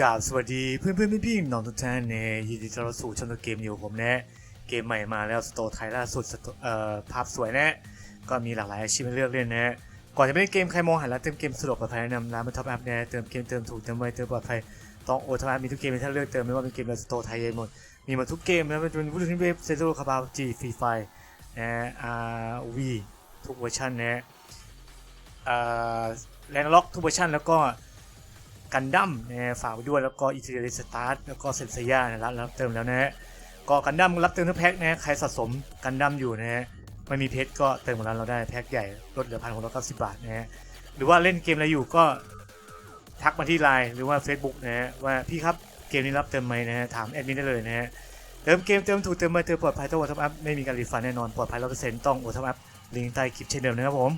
กราบสวัสดีเพื่อนเพื่อนๆพี่ๆน้องทุกท่านเนยินดีต้อนรับสู่ช่องเกมอยู่ผมแนะเกมใหม่มาแล้วสโตร์ไทยล่าสุดเอ่อภาพสวยแนะก็มีหลากหลายอาชีพให้เลือกเล่นนะก่อนจะไปเล่นเกมใครมองหาร้านเติมเกมสะดวกปลอดภัยแนะนำร้านมันท็อปแอปนะเติมเกมเติมถูกเติมไวเติมปลอดภัยต้องโอท็อปแอปมีทุกเกมให้ท่านเลือกเติมไม่ว่าเป็นเกมในสโตร์ไทยหมดมีหมดทุกเกมนะเป็นวุ้นเว็บเซโร่คาบาจีฟรีไฟนะอาร์วีทุกเวอร์ชันนะอ่าแลนด์ล็อกทุกเวอร์ชันแล้วก็ กันดั้มนะฝากไว้ด้วยแล้วก็อิตาเลียนสตาร์ทแล้วก็เซนเซียนะรับรับเติมแล้วนะฮะก็กันดั้มรับเติมทั้งแพ็คนะฮะใครสะสมกันดั้มอยู่นะฮะไม่มีเพชรก็เติมของร้านเราได้แพ็คใหญ่ลดเหลือพันหกร้อยเก้าสิบบาทนะฮะหรือว่าเล่นเกมอะไรอยู่ก็ทักมาที่ไลน์หรือว่า Facebook นะฮะว่าพี่ครับเกมนี้รับเติมไหมนะฮะถามแอดมินได้เลยนะฮะเติมเกมเติมถูกเติมมาเติมปลอดภัยต้องโอทับอัพไม่มีการรีฟันแน่นอนปลอดภัยร้อยเปอร์เซ็นต์ต้องโอทับอัพลิงก์ใต้คลิปเช่นเดิมนะครับผม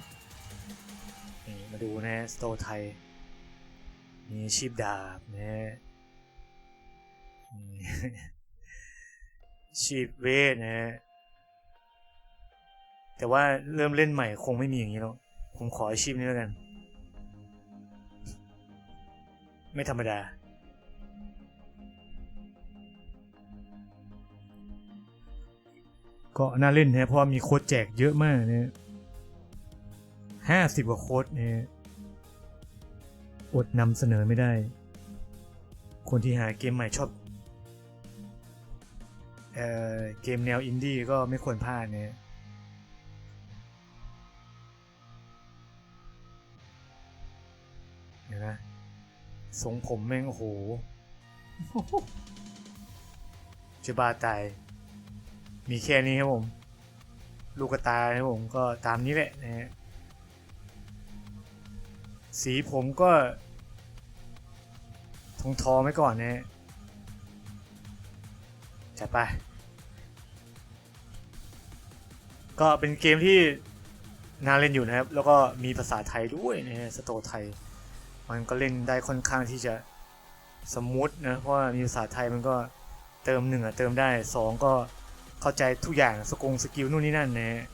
มาดูนะฮะสโตร์ไทย มีอาชีพดาบนะนี่ชีพเวทนะ แต่ว่าเริ่มเล่นใหม่คงไม่มีอย่างนี้แล้ว ผมขออาชีพนี้แล้วกัน ไม่ธรรมดา ก็น่าเล่นนะเพราะว่ามีโค้ดแจกเยอะมากนะห้าสิบกว่าโค้ดเนี่ย อดนำเสนอไม่ได้ คนที่หาเกมใหม่ชอบเอ่อเกมแนวอินดี้ก็ไม่ควรพลาดเนี่ยเห็นไหมทรงผมแม่งโอ้โหจะบาตายมีแค่นี้ครับผม ลูกตาครับผมก็ตามนี้แหละนะฮะ สีผมก็ทองทองไว้ก่อนนะฮะจัดไป ก็เป็นเกมที่น่าเล่นอยู่นะครับ แล้วก็มีภาษาไทยด้วยนะฮะสโตร์ไทย มันก็เล่นได้ค่อนข้างที่จะสมูทนะ เพราะว่ามีภาษาไทยมันก็เติมหนึ่งอะเติมได้สองก็เข้าใจทุกอย่างสกงสกิลนู่นนี่นั่นนะฮะ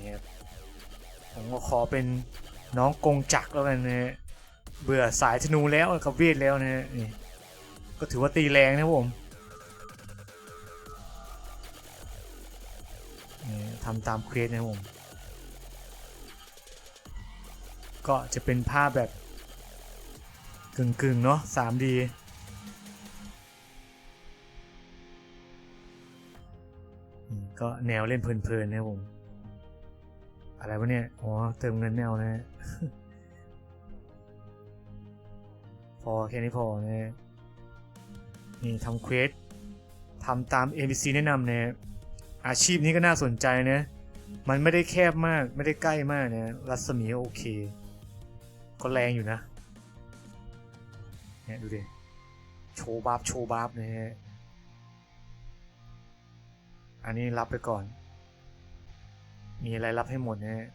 นี่ครับ ผมก็ขอเป็นน้องกงจักแล้วกันนะเบื่อสายธนูแล้วกับเวทแล้วนะนี่ก็ถือว่าตีแรงนะผมนี่ทำตามเควสนะผมก็จะเป็นภาพแบบกึ่งๆเนาะ 3D อืมก็แนวเล่นเพลินๆนะผม อะไรวะเนี่ย อ๋อ เติมเงินไม่เอานะฮะพอแค่นี้พอนะนี่ทำเควสทำตาม NPC แนะนำนะอาชีพนี้ก็น่าสนใจนะ มันไม่ได้แคบมาก ไม่ได้ใกล้มากนะ รัศมีโอเค ก็แรงอยู่นะ เนี่ยดูดิ โชว์บาร์บโชว์บาร์บนะฮะ อันนี้รับไปก่อน มีอะไรรับให้หมดนะ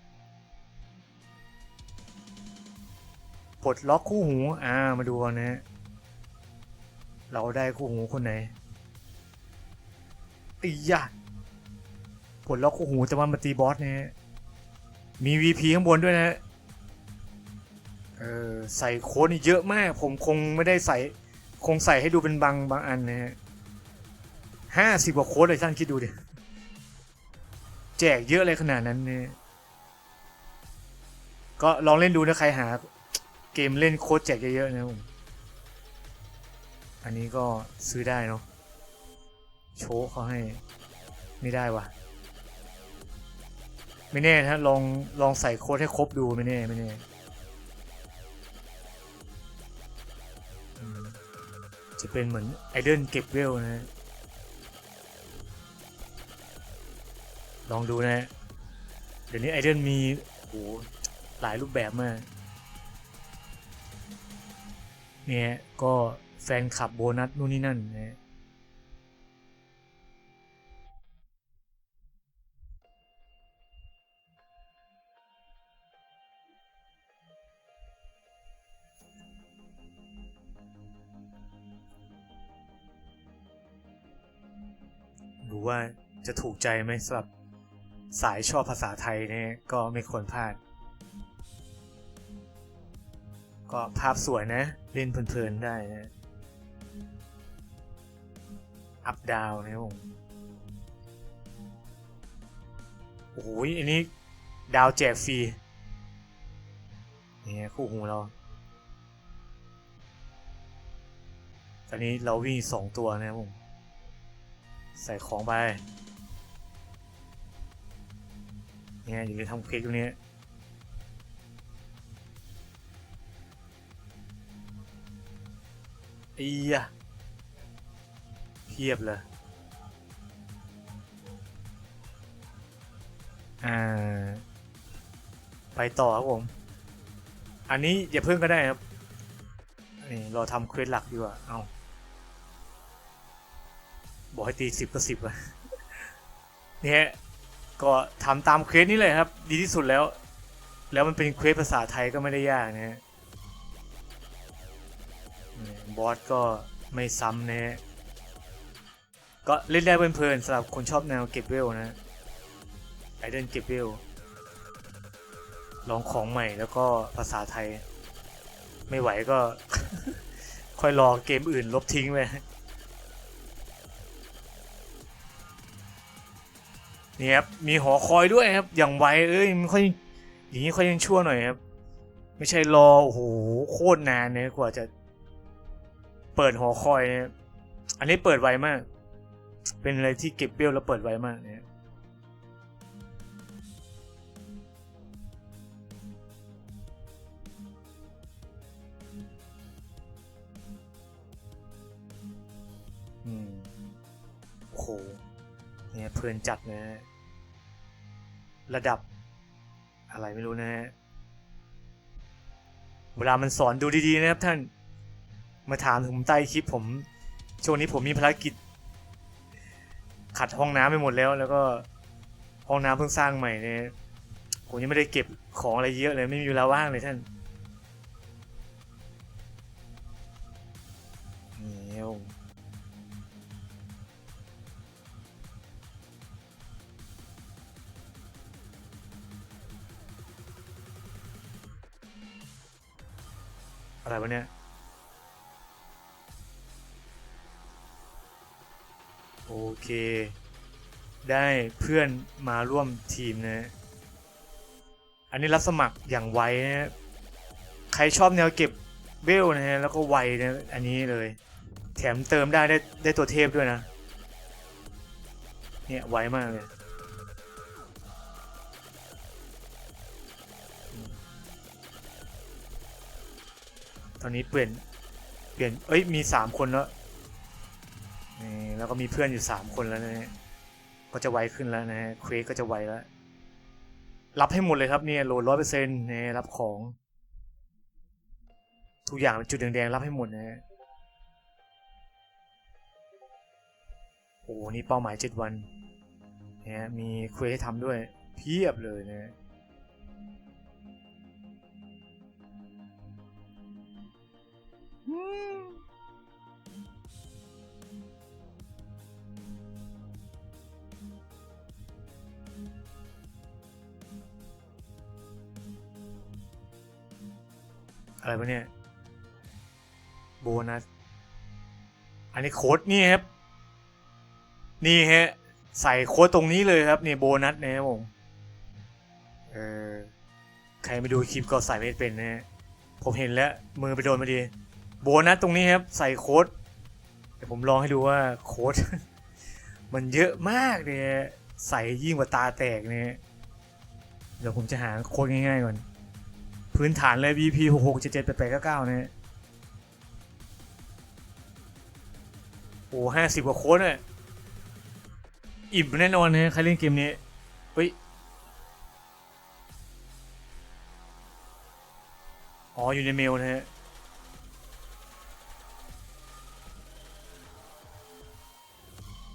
ปลดล็อกคู่หู อ่า มาดูกันนะฮะเราได้คู่หูคนไหนอียะปลดล็อกคู่หูจะมามาตีบอสนะฮะมี VP ข้างบนด้วยนะฮะเออใส่โค้ดนี่เยอะมาก ผมคงไม่ได้ใส่ คงใส่ให้ดูเป็นบางบางอันนะฮะห้าสิบกว่าโค้ดเลยท่านคิดดูดิ แจกเยอะเลยขนาดนั้นเนี่ยก็ลองเล่นดูนะใครหา เกมเล่นโค้ดแจกเยอะๆนะผมอันนี้ก็ซื้อได้เนาะโชว์เขาให้ไม่ได้วะไม่แน่นะลองลองใส่โค้ดให้ครบดูไม่แน่ไม่แน่จะเป็นเหมือนไอเดนเก็บเวลนะ ลองดูนะฮะเดี๋ยวนี้ไอเดนมีโหหลายรูปแบบมาก เนี่ยก็แฟนคลับโบนัสนู่นนี่นั่นนะฮะดูว่าจะถูกใจไหมสำหรับ สายชอบภาษาไทยเนี่ยก็ไม่ควรพลาด ก็ภาพสวยนะ เล่นเพลินๆได้นะอัพดาวนะครับผมโอ้โหอันนี้ดาวแจกฟรีนี่คู่หูเรา ตอนนี้เราวิ่งสองตัวนะครับผม ใส่ของไป เนี่ยอยู่ในทำเค้กตรงนี้อียะเพียบเลยอ่า ไปต่อครับผม อันนี้อย่าเพิ่งก็ได้ครับนี่ราทำเควสหลักดีกว่าเอาบอกให้ตีสิบก็สิบอะเนี่ย ก็ทำตามเควสนี้เลยครับ ดีที่สุดแล้ว แล้วมันเป็นเควสภาษาไทยก็ไม่ได้ยากนะฮะบอสก็ไม่ซ้ำนะฮะก็เล่นได้เพลินๆสำหรับคนชอบแนวเก็บเวลนะไอเดนเก็บเวลลองของใหม่แล้วก็ภาษาไทย ไม่ไหวก็ ค่อยรอเกมอื่นลบทิ้งไป นี่ครับมีหอคอยด้วยครับ อย่างไวเอ้ยมันค่อยอย่างนี้ค่อยยังชั่วหน่อยครับ ไม่ใช่รอโอ้โหโคตรนานเนี่ยกว่าจะ เปิดหอคอยเนี่ยอันนี้เปิดไวมาก เป็นอะไรที่เก็บเปรี้ยวแล้วเปิดไวมากเนี่ยโอ้โหเนี่ยเพลินจัดนะฮะ ระดับ อะไรไม่รู้นะฮะเวลามันสอนดูดีๆนะครับท่านมาถามผมใต้คลิปผม ช่วงนี้ผมมีภารกิจ ขัดห้องน้ำไปหมดแล้ว แล้วก็ห้องน้ำเพิ่งสร้างใหม่เนี่ยผมยังไม่ได้เก็บของอะไรเยอะเลยไม่มีเวลาว่างเลยท่าน อะไรวะเนี่ย โอเค ได้เพื่อนมาร่วมทีมนะ อันนี้รับสมัครอย่างไวนะใครชอบแนวเก็บเวลนะฮะแล้วก็ไวนะอันนี้เลย แถมเติมได้ได้ได้ตัวเทพด้วยนะ เนี่ยไวมากเลย ตอนนี้เปลี่ยน เปลี่ยน เอ้ย มีสามคนแล้ว นี่แล้วก็มีเพื่อนอยู่สามคนแล้วนะฮะก็จะไวขึ้นแล้วนะฮะเควสก็จะไวแล้ว รับให้หมดเลยครับเนี่ยโหลดร้อยเปอร์เซ็นต์นี่รับของ ทุกอย่างจุดแดงๆรับให้หมดนะฮะโอ้นี่เป้าหมายเจ็ดวันนี่มีเควสให้ทำด้วย เพียบเลยนะ อะไรวะเนี่ยโบนัส อันนี้โค้ดนี่ครับ นี่ฮะ ใส่โค้ดตรงนี้เลยครับนี่โบนัสนะครับผม เออ ใครไม่ดูคลิปก็ใส่ไม่เป็นนะฮะ ผมเห็นแล้ว มือไปโดนมาดี โบนัสตรงนี้ครับ ใส่โค้ดเดี๋ยวผมลองให้ดูว่าโค้ด มันเยอะมากเนี่ยใส่ยิ่งกว่าตาแตกเนี่ยเดี๋ยวผมจะหาโค้ดง่ายๆก่อน พื้นฐานเลย VP 6 6 7 7 8 8 9 9เนี่ยโอ้ห้าสิบกว่าโค้ดเนี่ยอิ่มแน่นอนนะใครเล่นเกมนี้ เฮ้ย อ๋อ อยู่ในเมลนะฮะ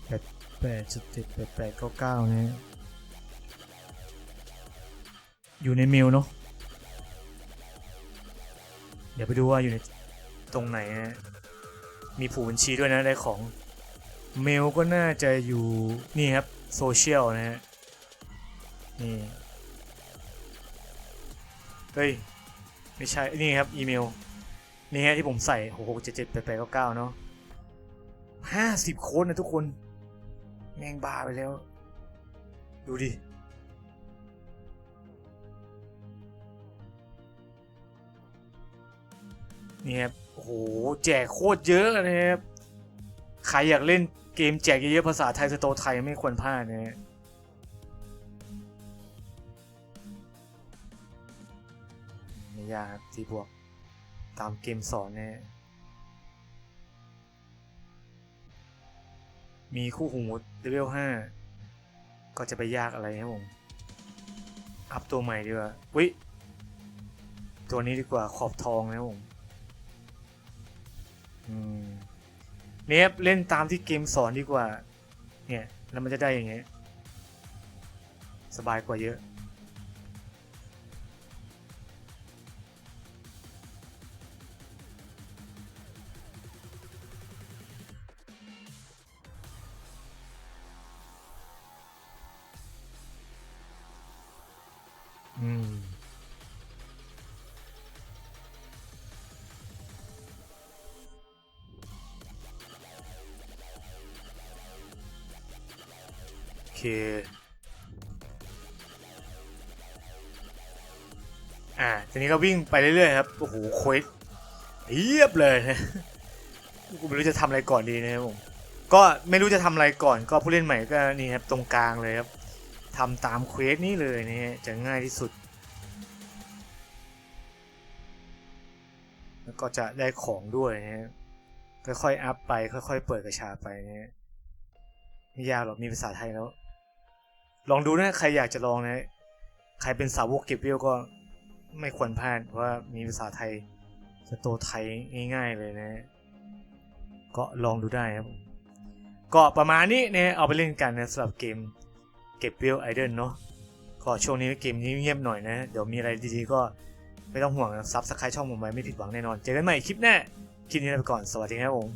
แปดแปดจุดเจ็ดแปดแปดเก้าเก้านะอยู่ในเมลเนาะ เดี๋ยวไปดูว่าอยู่ในตรงไหนนะมีผูบัญชีด้วยนะได้ของเมลก็น่าจะอยู่นี่ครับโซเชียลนะฮะนี่เฮ้ยไม่ใช่นี่ครับอีเมลนี่ฮะที่ผมใส่หกหกเจ็ดเจ็ดแปดแปดเก้าเก้าเนาะห้าสิบโค้ดนะทุกคน แม่งบ้าไปแล้ว ดูดิ นี่ครับโอ้โหแจกโคตรเยอะนะครับใครอยากเล่นเกมแจกเยอะๆภาษาไทยสโตไทยไม่ควรพลาดนะฮะไม่ยากที่บวกตามเกมสอนนะมีคู่หูเลเวล5ก็จะไปยากอะไรครับผม อัพตัวใหม่ดีกว่าวิตัวนี้ดีกว่าขอบทองนะครับผมอืม เนี่ยเล่นตามที่เกมสอนดีกว่า เนี่ย แล้วมันจะได้อย่างเงี้ยสบายกว่าเยอะ อืม อเคอ่าทีนี้ก็วิ่งไปเรื่อยๆครับ โอ้โหเควสเยียบเลยนะกูไม่รู้จะทำอะไรก่อนดีนะครับผม ก็ไม่รู้จะทำอะไรก่อน ก็ผู้เล่นใหม่ก็นี่ครับตรงกลางเลยครับทำตามเควสนี้เลยนี่ฮะจะง่ายที่สุด แล้วก็จะได้ของด้วยนะค่อยๆอัพไป ค่อยๆ เปิดกระชาไปนะไม่ยากหรอกมีภาษาไทยแล้ว ลองดูนะใครอยากจะลองนะ ใครเป็นสาวกเก็บเวลก็ไม่ควรพลาดเพราะว่ามีภาษาไทยสโตไทยง่าย ๆ เลยนะ ก็ลองดูได้ครับ ก็ประมาณนี้นะเอาไปเล่นกันนะสำหรับเกมเก็บเวไอเดนเนาะก็ช่วงนี้เกมนี้เงียบหน่อยนะ เดี๋ยวมีอะไรดีๆก็ไม่ต้องห่วงซับสไครต์ช่องผมไว้ไม่ผิดหวังแน่นอน เจอกันใหม่คลิปหน้าคลิปนี้ไปก่อนสวัสดีครับผม